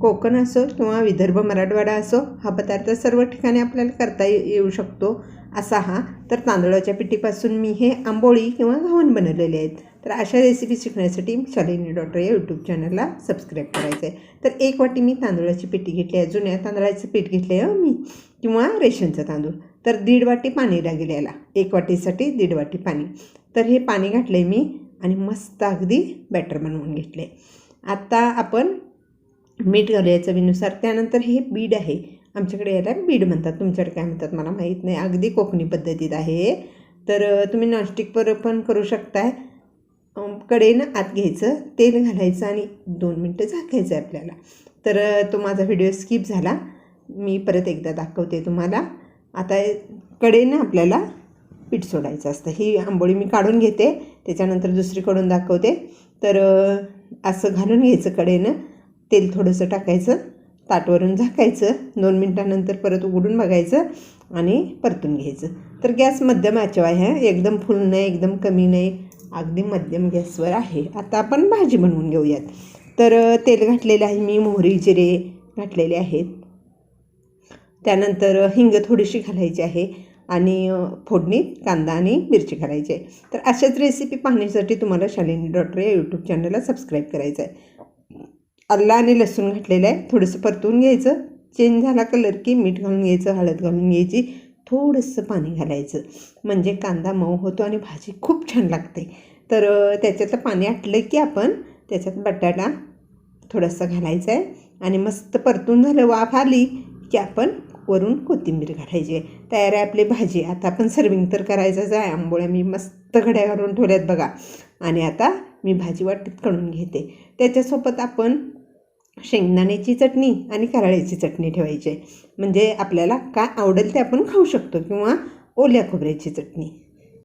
कोकण असो किंवा विदर्भ मराठवाडा असो हा पदार्थ सर्व ठिकाणी आपल्याला करता येऊ शकतो असा हा. तर तांदळाच्या पिठीपासून मी हे आंबोळी किंवा घावण बनवलेले आहेत. तर अशा रेसिपी शिकण्यासाठी शालिनी डॉक्टर या यूट्यूब चॅनलला सबस्क्राईब करायचं आहे तर एक वाटी मी तांदळाची पिठी घेतली आहे जुन्या तांदळाचं पीठ घेतलं आहे मी किंवा रेशनचं तांदूळ. तर दीड वाटी पाणी लागेल याला. एक वाटीसाठी दीड वाटी पाणी. तर हे पाणी घातलं आहे मी आणि मस्त अगदी बॅटर बनवून घेतले आता आपण मीठ घालूया चवीनुसार त्यानंतर हे बीड आहे. आमच्याकडे याला बीड म्हणतात. तुमच्याकडे काय म्हणतात मला माहीत नाही. अगदी कोकणी पद्धतीत आहे. हे. तर तुम्ही नॉनस्टिकवर पण करू शकताय. कडेनं आत घ्यायचं तेल घालायचं आणि दोन मिनटं झाकायचं आहे आपल्याला. तर तो माझा व्हिडिओ स्किप झाला. मी परत एकदा दाखवते तुम्हाला. आता कडेनं आपल्याला पीठ सोडायचं असतं. ही आंबोळी मी काढून घेते. त्याच्यानंतर दुसरीकडून दाखवते. तर असं घालून घ्यायचं कडेनं. तेल थोडंसं टाकायचं ताटवरून झाकायचं दोन मिनटानंतर परत उघडून बघायचं आणि परतून घ्यायचं. तर गॅस मध्यम आचेवा आहे. एकदम फुल नाही एकदम कमी नाही अगदी मध्यम गॅसवर आहे. आता आपण भाजी बनवून घेऊयात. तर तेल घातलेलं आहे मी मोहरी जिरे घातलेले आहेत. त्यानंतर हिंग थोडीशी घालायची आहे आणि फोडणीत कांदा आणि मिरची घालायची आहे. तर अशाच रेसिपी पाहण्यासाठी तुम्हाला शालिनी डॉक्टर या यूट्यूब चॅनलला सबस्क्राईब करायचं आहे. आल्ला आणि लसूण घातलेलं आहे. थोडंसं परतून घ्यायचं. चेंज झाला कलर की मीठ घालून घ्यायचं हळद घालून घ्यायची. थोडंसं पाणी घालायचं. म्हणजे कांदा मऊ होतो आणि भाजी खूप छान लागते. तर त्याच्यातलं पाणी आटलं की आपण त्याच्यात बटाटा थोडासा घालायचा आहे. आणि मस्त परतून झालं वाफ आली की आपण वरून कोथिंबीर घालायची आहे. तयार आहे आपली भाजी. आता आपण सर्विंग तर करायचंच आहे. आंबोळ्या मी मस्त घड्या घालून ठेवल्यात बघा. आणि आता मी भाजी वाटीत काढून घेते. त्याच्यासोबत आपण शेंगदाण्याची चटणी आणि कराळ्याची चटणी ठेवायची आहे. म्हणजे आपल्याला काय आवडेल ते आपण खाऊ शकतो किंवा ओल्या खोबऱ्याची चटणी.